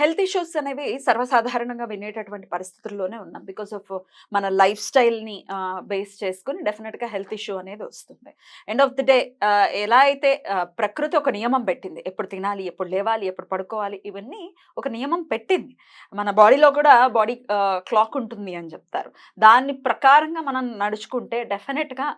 Health issues అనేవి సర్వసాధారణంగా వినేటటువంటి పరిస్థితుల్లోనే ఉన్నాం. బికాస్ ఆఫ్ మన లైఫ్ స్టైల్ని బేస్ చేసుకుని డెఫినెట్గా హెల్త్ ఇష్యూ అనేది వస్తుంది. ఎండ్ ఆఫ్ ది డే ఎలా అయితే ప్రకృతి ఒక నియమం పెట్టింది. ఎప్పుడు తినాలి ఎప్పుడు లేవాలి ఎప్పుడు పడుకోవాలి ఇవన్నీ ఒక నియమం పెట్టింది. మన బాడీలో కూడా బాడీ క్లాక్ ఉంటుంది అని చెప్తారు. దాని ప్రకారంగా మనం నడుచుకుంటే డెఫినెట్గా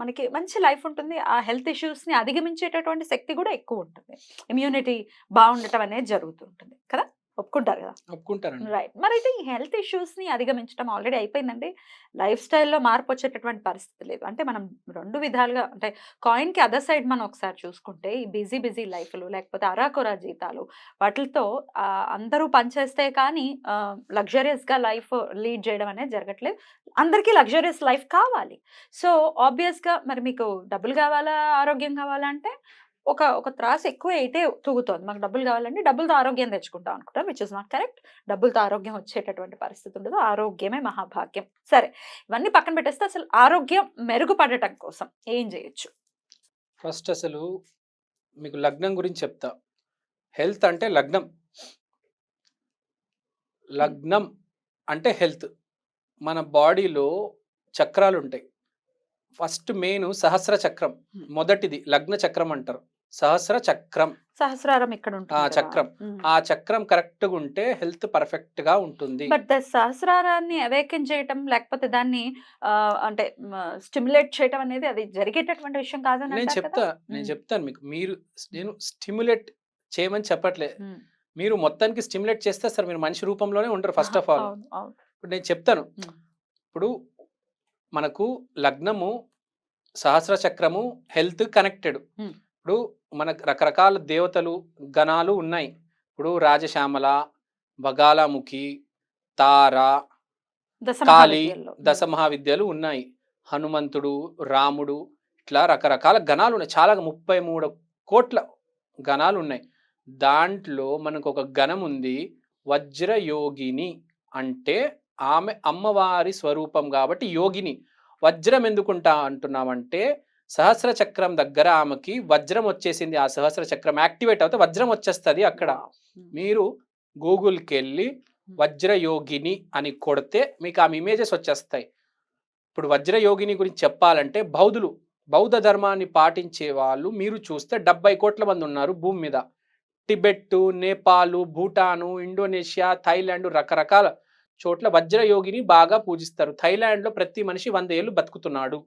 మనకి మంచి లైఫ్ ఉంటుంది. ఆ హెల్త్ ఇష్యూస్ని అధిగమించేటటువంటి శక్తి కూడా ఎక్కువ ఉంటుంది. ఇమ్యూనిటీ బాగుండటం అనేది జరుగుతుంటుంది. కదా? ఒప్పుకుంటారు కదా? ఒప్పుకుంటారండి. రైట్. మరి అయితే ఈ హెల్త్ ఇష్యూస్ని అధిగమించడం ఆల్రెడీ అయిపోయిందండి. లైఫ్ స్టైల్లో మార్పు వచ్చేటటువంటి పరిస్థితి లేదు. అంటే మనం రెండు విధాలుగా అంటే కాయిన్కి అదర్ సైడ్ మనం ఒకసారి చూసుకుంటే ఈ బిజీ బిజీ లైఫ్లు లేకపోతే అరాకొరా జీతాలు వాటితో అందరూ పనిచేస్తే కానీ లగ్జరియస్గా లైఫ్ లీడ్ చేయడం అనేది జరగట్లేదు. అందరికీ లగ్జరియస్ లైఫ్ కావాలి. సో ఆబ్వియస్గా మరి మీకు డబ్బులు కావాలా? ఆరోగ్యం కావాలా అంటే ఒక ఒక త్రాసు ఎక్కువ అయితే తూగుతోంది. మాకు డబ్బులు కావాలంటే డబ్బులతో ఆరోగ్యం తెచ్చుకుంటాం అనుకుంటాం విచ్ ఇస్ నాట్ కరెక్ట్ డబ్బులతో ఆరోగ్యం వచ్చేటటువంటి పరిస్థితి ఉండదు. ఆరోగ్యమే మహాభాగ్యం. సరే ఇవన్నీ పక్కన పెట్టేస్తే అసలు ఆరోగ్యం మెరుగుపడటం కోసం ఏం చేయొచ్చు? ఫస్ట్ అసలు మీకు లగ్నం గురించి చెప్తా. హెల్త్ అంటే లగ్నం. లగ్నం అంటే హెల్త్. మన బాడీలో చక్రాలు ఉంటాయి ఫస్ట్ మెయిన్ సహస్ర చక్రం. మొదటిది లగ్న చక్రం అంటారు. సహస్ర చక్రం సహస్రారం ఇక్కడ ఉంటుంది ఆ చక్రం. ఆ చక్రం కరెక్ట్గా ఉంటే హెల్త్ పర్ఫెక్ట్గా ఉంటుంది బట్ ద సహస్రారాన్ని అవేకన్ చేయటం లేకపోతే దాన్ని అంటే స్టిమ్యులేట్ చేయటం అనేది అది జరిగేటటువంటి విషయం కాదని నేను చెప్తా? నేను. చెప్తాను మీకు మీరు నేను స్టిమ్యులేట్ చేయమని చెప్పట్లే. మీరు మొత్తానికి స్టిమ్యులేట్ చేస్తే సార్ మీరు మనిషి రూపంలోనే ఉండరు ఫస్ట్ ఆఫ్ ఆల్. ఇప్పుడు నేను చెప్తాను. ఇప్పుడు మనకు లగ్నము సహస్ర చక్రము హెల్త్ కనెక్టెడ్. ఇప్పుడు మనకు రకరకాల దేవతలు గణాలు ఉన్నాయి. ఇప్పుడు రాజశ్యామల బగాలాముఖి తార దశ కాళీ. దశ మహావిద్యలు ఉన్నాయి. హనుమంతుడు రాముడు ఇట్లా రకరకాల గణాలు ఉన్నాయి. చాలా ముప్పై మూడు కోట్ల గణాలు ఉన్నాయి. దాంట్లో మనకు ఒక గణం ఉంది. వజ్రయోగిని అంటే ఆమె అమ్మవారి స్వరూపం కాబట్టి యోగిని. వజ్రం ఎందుకుంటా అంటున్నామంటే సహస్ర చక్రం దగ్గర ఆమెకి వజ్రం వచ్చేసింది. ఆ సహస్ర చక్రం యాక్టివేట్ అవుతే వజ్రం వచ్చేస్తుంది అక్కడ. Hmm. మీరు గూగుల్కి వెళ్ళి వజ్రయోగిని అని కొడితే మీకు ఆమె ఇమేజెస్ వచ్చేస్తాయి. ఇప్పుడు వజ్రయోగిని గురించి చెప్పాలంటే బౌద్ధులు బౌద్ధ ధర్మాన్ని పాటించే వాళ్ళు మీరు చూస్తే డెబ్బై కోట్ల మంది ఉన్నారు భూమి మీద. Tibet Nepal Bhutan Indonesia Thailand రకరకాల చోట్ల వజ్రయోగిని బాగా పూజిస్తారు. థైలాండ్లో ప్రతి మనిషి వంద ఏళ్ళు బతుకుతున్నాడు.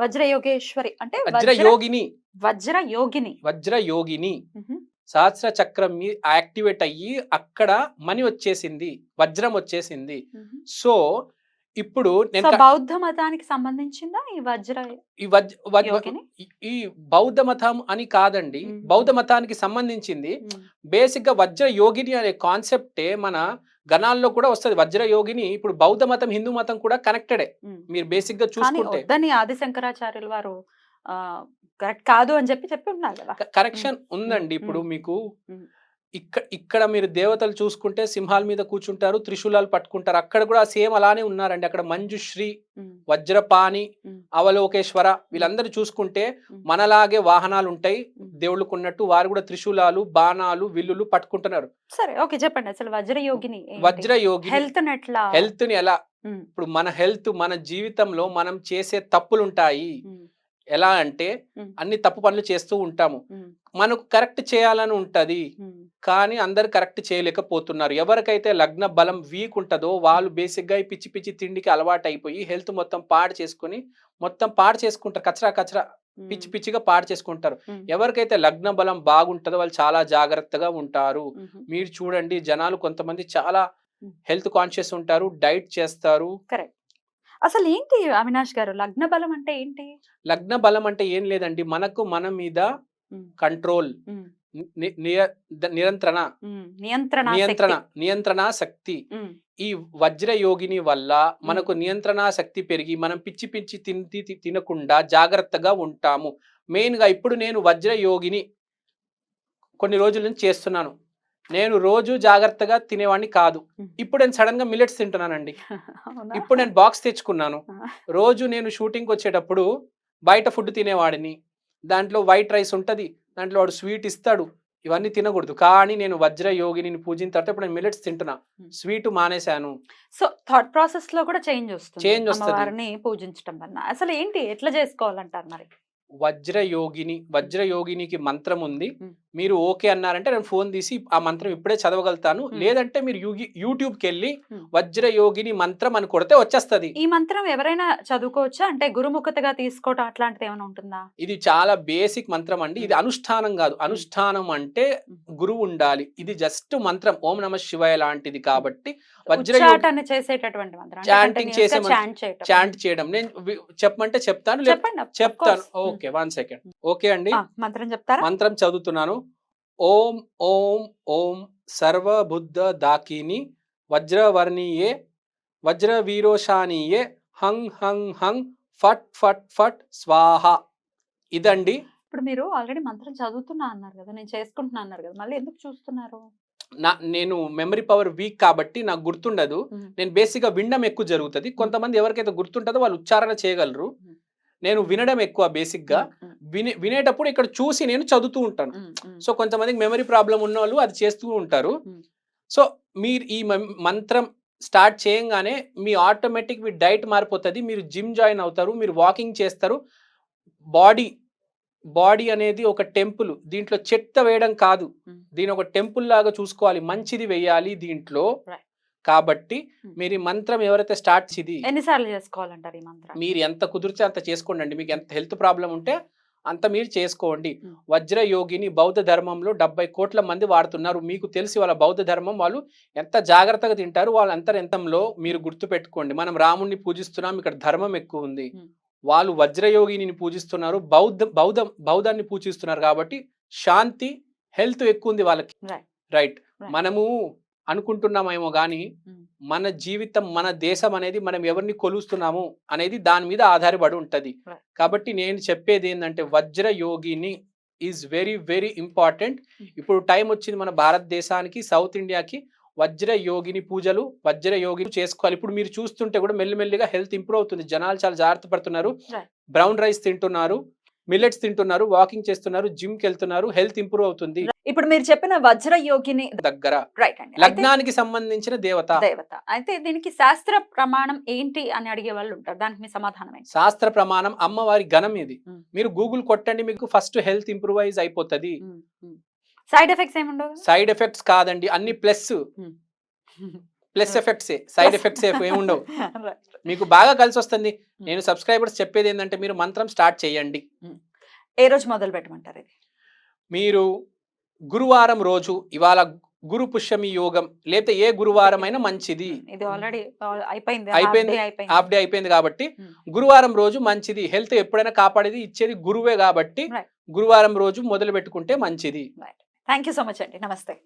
వజ్రయోగేశ్వరి. అంటే వజ్ర వజ్రయోగిని. వజ్ర యోగిని వజ్రయోగిని. మ్హూ. సహస్ర చక్రం యాక్టివేట్ అయ్యి అక్కడ మనీ వచ్చేసింది. వజ్రం వచ్చేసింది. సో ఇప్పుడు నేను బౌద్ధ మతానికి సంబంధించిందా ఈ వజ్ర ఈ వజ్- వజ్- యోగిని? ఈ- బౌద్ధ మతం అని కాదండి. బౌద్ధ మతానికి సంబంధించింది. బేసిక్గా వజ్ర యోగిని అనే కాన్సెప్టే మన గణాల్లో కూడా వస్తుంది. వజ్ర యోగిని ఇప్పుడు బౌద్ధ మతం హిందూ మతం కూడా కనెక్టెడే. మీరు బేసిక్గా చూసుకుంటే. వద్దని ఆది శంకరాచార్యుల వారు కరెక్ట్ కాదు అని చెప్పి చెప్పి ఉన్నారు కదా. కరెక్షన్ ఉందండి. ఇప్పుడు మీకు. ఇక్కడ ఇక్కడ మీరు దేవతలు చూసుకుంటే సింహాల మీద కూర్చుంటారు త్రిశూలాలు పట్టుకుంటారు అక్కడ కూడా సేమ్ అలానే ఉన్నారండి అక్కడ మంజుశ్రీ. వజ్రపాణి. అవలోకేశ్వర వీళ్ళందరూ చూసుకుంటే. మనలాగే వాహనాలు ఉంటాయి. దేవుళ్ళకు ఉన్నట్టు వారు కూడా త్రిశూలాలు బాణాలు విల్లులు పట్టుకుంటున్నారు సరే ఓకే చెప్పండి అసలు వజ్ర యోగిని వజ్ర యోగి హెల్త్ హెల్త్ని ఎలా. ఇప్పుడు మన హెల్త్ మన జీవితంలో మనం చేసే తప్పులు ఉంటాయి. ఎలా అంటే. అన్ని తప్పు పనులు చేస్తూ ఉంటాము. మనకు కరెక్ట్ చేయాలని ఉంటది. కానీ అందరు కరెక్ట్ చేయలేకపోతున్నారు. ఎవరికైతే లగ్న బలం వీక్ ఉంటుందో వాళ్ళు బేసిక్గా ఈ పిచ్చి పిచ్చి తిండికి అలవాటు అయిపోయి హెల్త్ మొత్తం పాడు చేసుకొని మొత్తం పాడు చేసుకుంటారు. కచరా కచరా పిచ్చి. పిచ్చిగా పాడు చేసుకుంటారు. ఎవరికైతే లగ్న బలం బాగుంటుందో వాళ్ళు చాలా జాగ్రత్తగా ఉంటారు. మీరు చూడండి జనాలు కొంతమంది చాలా. హెల్త్ కాన్షియస్ ఉంటారు డైట్ చేస్తారు. కరెక్ట్. అసలు ఏంటి అవినాష్ గారు? లగ్న బలం అంటే ఏంటి? లగ్న బలం అంటే ఏం లేదండి. మనకు మన మీద. కంట్రోల్. నియంత్రణ. నియంత్రణ నియంత్రణ శక్తి. నియంత్రణ శక్తి. ఈ వజ్ర యోగిని వల్ల మనకు నియంత్రణ శక్తి పెరిగి మనం పిచ్చి పిచ్చి తిని తినకుండా జాగ్రత్తగా ఉంటాము. మెయిన్గా ఇప్పుడు నేను వజ్ర యోగిని కొన్ని రోజుల నుంచి చేస్తున్నాను. నేను రోజు జాగ్రత్తగా తినేవాడిని కాదు. ఇప్పుడు నేను సడన్గా మిల్లెట్స్ తింటున్నానండి? ఇప్పుడు నేను బాక్స్ తెచ్చుకున్నాను. రోజు నేను షూటింగ్కి వచ్చేటప్పుడు బయట ఫుడ్ తినేవాడిని. దాంట్లో వైట్ రైస్ ఉంటది. దాంట్లో వాడు స్వీట్ ఇస్తాడు. ఇవన్నీ తినకూడదు. కానీ నేను వజ్ర యోగిని పూజించిన తర్వాత ఇప్పుడు నేను మిల్లెట్స్ తింటున్నా. స్వీట్ మానేశాను. సో థాట్ ప్రాసెస్లో కూడా చేంజ్ వస్తుంది. Change వస్తది. పూజించడం వల్ల. అసలు ఏంటి ఎట్లా చేసుకోవాలంటారు మరి? వజ్ర యోగిని వజ్ర యోగినికి మంత్రం ఉంది. మీరు ఓకే అన్నారంటే నేను ఫోన్ తీసి ఆ మంత్రం ఇప్పుడే చదవగలుగుతాను. లేదంటే మీరు యూగి- యూట్యూబ్కి వెళ్ళి మ్. వజ్ర యోగిని మంత్రం అని కొడితే వచ్చేస్తది. ఈ మంత్రం ఎవరైనా చదువుకోవచ్చా? అంటే గురుముఖతగా తీసుకోవటం అట్లాంటిది ఏమైనా ఉంటుందా? ఇది చాలా బేసిక్ మంత్రం అండి. ఇది అనుష్ఠానం కాదు. అనుష్ఠానం అంటే గురువు ఉండాలి. ఇది జస్ట్ మంత్రం. ఓం నమ శివాయ లాంటిది కాబట్టి వజ్ర చేసేటటువంటి మంత్రం Chanting చేసే. చాంట్ చేయడం. నేను చెప్పమంటే చెప్తాను. చెప్తాను. Okay one second. ఓకే అండి. మంత్రం చెప్తారా? మంత్రం చదువుతున్నాను. ఓం ఓం ఓం సర్వబుద్ధ దాకిని వజ్రవర్ణీయే వజ్ర వీరోషానీయే హంగ్ హంగ్ హంగ్ ఫట్ ఫట్ ఫట్ స్వాహ. ఇదండి. ఇప్పుడు మీరు ఆల్రెడీ మంత్రం చదువుతున్నా అన్నారు కదా నేను చేసుకుంటున్నా అన్నారు కదా మళ్ళీ ఎందుకు చూస్తున్నారు? నా నేను మెమరీ పవర్ వీక్ కాబట్టి నాకు గుర్తుండదు. నేను బేసిక్గా వినడం ఎక్కువ జరుగుతుంది. కొంతమంది ఎవరికైతే గుర్తుంటుందో వాళ్ళు ఉచ్చారణ చేయగలరు. నేను వినడం ఎక్కువ బేసిక్గా. ఉమ్, వినే వినేటప్పుడు ఇక్కడ చూసి నేను చదువుతూ ఉంటాను. సో కొంతమందికి మెమరీ ప్రాబ్లం ఉన్న వాళ్ళు అది చేస్తూ ఉంటారు. సో మీరు ఈ మంత్రం స్టార్ట్ చేయంగానే మీ ఆటోమేటిక్ మీ డైట్ మారిపోతుంది. మీరు జిమ్ జాయిన్ అవుతారు. మీరు వాకింగ్ చేస్తారు. బాడీ బాడీ అనేది ఒక టెంపుల్. దీంట్లో చెత్త వేయడం కాదు. దీని ఒక టెంపుల్ లాగా చూసుకోవాలి. మంచిది వేయాలి దీంట్లో. కాబట్టి. మీరు ఈ మంత్రం ఎవరైతే స్టార్ట్ ఇది ఎన్నిసార్లు చేసుకోవాలంటారు ఈ మంత్రం మీరు ఎంత కుదిరితే అంత చేసుకోండి మీకు ఎంత హెల్త్ ప్రాబ్లం ఉంటే అంత మీరు చేసుకోండి మ్మ్. వజ్ర యోగిని బౌద్ధ ధర్మంలో డెబ్బై కోట్ల మంది వాడుతున్నారు మీకు తెలిసి వాళ్ళ బౌద్ధ ధర్మం వాళ్ళు ఎంత జాగ్రత్తగా తింటారు వాళ్ళ అంతరంతంలో మీరు గుర్తు పెట్టుకోండి మనం రాముణ్ణి పూజిస్తున్నాం ఇక్కడ ధర్మం ఎక్కువ ఉంది. వాళ్ళు వజ్రయోగిని పూజిస్తున్నారు బౌద్ధ బౌద్ధ బౌద్ధాన్ని పూజిస్తున్నారు కాబట్టి శాంతి హెల్త్ ఎక్కువ ఉంది వాళ్ళకి. రైట్. మనము అనుకుంటున్నామేమో కానీ. మన జీవితం మన దేశం అనేది మనం ఎవరిని కొలుస్తున్నాము అనేది దాని మీద ఆధారపడి ఉంటది. కాబట్టి నేను చెప్పేది ఏంటంటే Vajrayogini is very very important. ఇప్పుడు టైం వచ్చింది మన భారతదేశానికి సౌత్ ఇండియాకి వజ్ర యోగిని పూజలు వజ్ర యోగిని చేసుకోవాలి ఇప్పుడు మీరు చూస్తుంటే కూడా మెల్లిమెల్లిగా హెల్త్ ఇంప్రూవ్ అవుతుంది జనాలు చాలా జాగ్రత్త పడుతున్నారు. బ్రౌన్ రైస్ తింటున్నారు మిల్లెట్స్ తింటున్నారు వాకింగ్ చేస్తున్నారు జిమ్కి వెళ్తున్నారు హెల్త్ ఇంప్రూవ్ అవుతుంది. ఇప్పుడు మీరు చెప్పిన వజ్ర యోగిని దగ్గర. రైట్ అండి. లగ్నానికి సంబంధించిన దేవత. దేవత. అయితే దీనికి శాస్త్ర ప్రమాణం ఏంటి అని అడిగే వాళ్ళు ఉంటారు. దానికి మీ సమాధానం శాస్త్ర ప్రమాణం అమ్మవారి గణం ఇది. మ్మ్. మీరు గూగుల్ కొట్టండి మీకు ఫస్ట్ హెల్త్ ఇంప్రూవైజ్ అయిపోతుంది. సైడ్ ఎఫెక్ట్స్ ఏముండవు? సైడ్ ఎఫెక్ట్స్ కాదండి అన్ని plus. Plus effects side effects ఏముండవు. మీకు బాగా కలిసి వస్తుంది. నేను సబ్స్క్రైబర్స్ చెప్పేది ఏంటంటే మీరు మంత్రం స్టార్ట్ చేయండి. ఏ రోజు మొదలు పెట్టమంటారు ఇది? మీరు గురువారం రోజు ఇవాళ గురు పుష్యమి యోగం లేకపోతే ఏ గురువారం అయినా మంచిది. ఇది ఆల్రెడీ అయిపోయింది హాఫ్ డే అయిపోయింది. కాబట్టి. గురువారం రోజు మంచిది. హెల్త్ ఎప్పుడైనా కాపాడేది ఇచ్చేది గురువే కాబట్టి. గురువారం రోజు మొదలు పెట్టుకుంటే మంచిది థ్యాంక్ యూ సో మచ్ అండి. నమస్తే.